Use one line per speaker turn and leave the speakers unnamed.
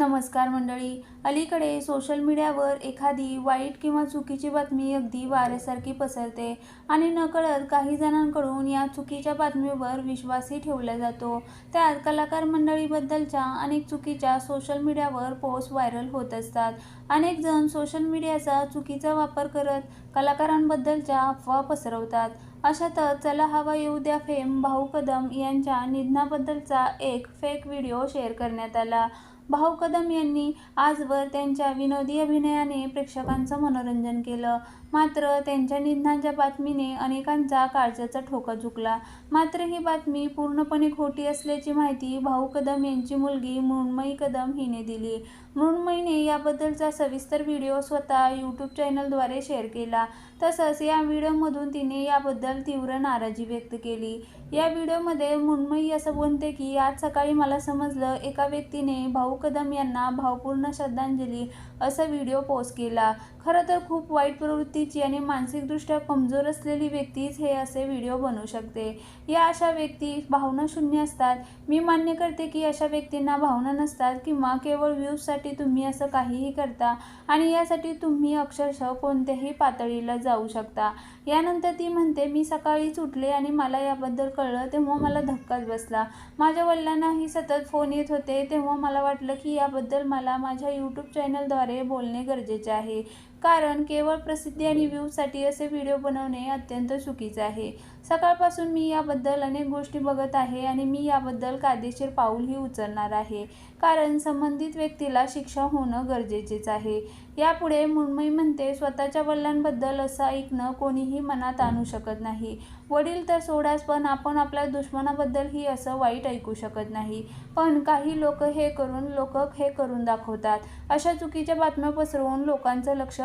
नमस्कार मंडळी. अलीकडे सोशल मीडियावर एखादी वाईट किंवा चुकीची बातमी अगदी वाऱ्यासारखी पसरते आणि नकळत काही जणांकडून या चुकीच्या बातमीवर विश्वासही ठेवला जातो. त्यात कलाकार मंडळीबद्दलच्या अनेक चुकीच्या सोशल मीडियावर पोस्ट व्हायरल होत असतात. अनेक जण सोशल मीडियाचा चुकीचा वापर करत कलाकारांबद्दलच्या अफवा पसरवतात. अशातच चला हवा येऊ द्या फेम भाऊ कदम यांच्या निधनाबद्दलचा एक फेक व्हिडिओ शेअर करण्यात आला. भाऊ कदम यांनी आजवर त्यांच्या विनोदी अभिनयाने प्रेक्षकांचं मनोरंजन केलं. मात्र त्यांच्या निधनाच्या बातमीने अनेकांचा काळजाचा ठोका झुकला मात्र ही बातमी पूर्णपणे खोटी असल्याची माहिती भाऊ कदम यांची मुलगी मृण्मयी कदम हिने दिली. मृण्मयीने याबद्दलचा सविस्तर व्हिडिओ स्वतः यूट्यूब चॅनलद्वारे शेअर केला. तसंच या व्हिडिओमधून तिने याबद्दल तीव्र नाराजी व्यक्त केली. या व्हिडिओमध्ये मृण्मयी असं बोलते की आज सकाळी मला समजलं एका व्यक्तीने भाऊ कदम यांना भावपूर्ण श्रद्धांजली असा व्हिडिओ पोस्ट केला. खरं तर खूप वाईट प्रवृत्तीची आणि मानसिकदृष्ट्या कमजोर असलेली व्यक्तीच हे असे व्हिडिओ बनवू शकते. या अशा व्यक्ती भावनाशून्य असतात. मी मान्य करते की अशा व्यक्तींना भावना नसतात किंवा केवळ व्ह्यूजसाठी तुम्ही असं काहीही करता आणि यासाठी तुम्ही अक्षरशः कोणत्याही पातळीला जाऊ शकता. यानंतर ती म्हणते मी सकाळीच उठले आणि मला याबद्दल कळलं तेव्हा मला धक्काच बसला. माझ्या वडिलांनाही सतत फोन येत होते तेव्हा मला वाटलं की याबद्दल मला माझ्या यूट्यूब चॅनलद्वारे बोलणे गरजेचे आहे. कारण केवळ प्रसिद्धी आणि व्ह्यूजसाठी असे व्हिडिओ बनवणे अत्यंत चुकीचे आहे. सकाळपासून मी याबद्दल अनेक गोष्टी बघत आहे आणि मी याबद्दल कायदेशीर पाऊलही उचलणार आहे. कारण संबंधित व्यक्तीला शिक्षा होणं गरजेचेच आहे. यापुढे मुंबई म्हणते स्वतःच्या वडिलांबद्दल असं ऐकणं कोणीही मनात आणू शकत नाही. वडील तर सोडाच पण आपण आपल्या दुश्मनाबद्दलही असं वाईट ऐकू शकत नाही. पण काही लोक हे करून लोक हे करून दाखवतात. अशा चुकीच्या बातम्या पसरवून लोकांचं लक्ष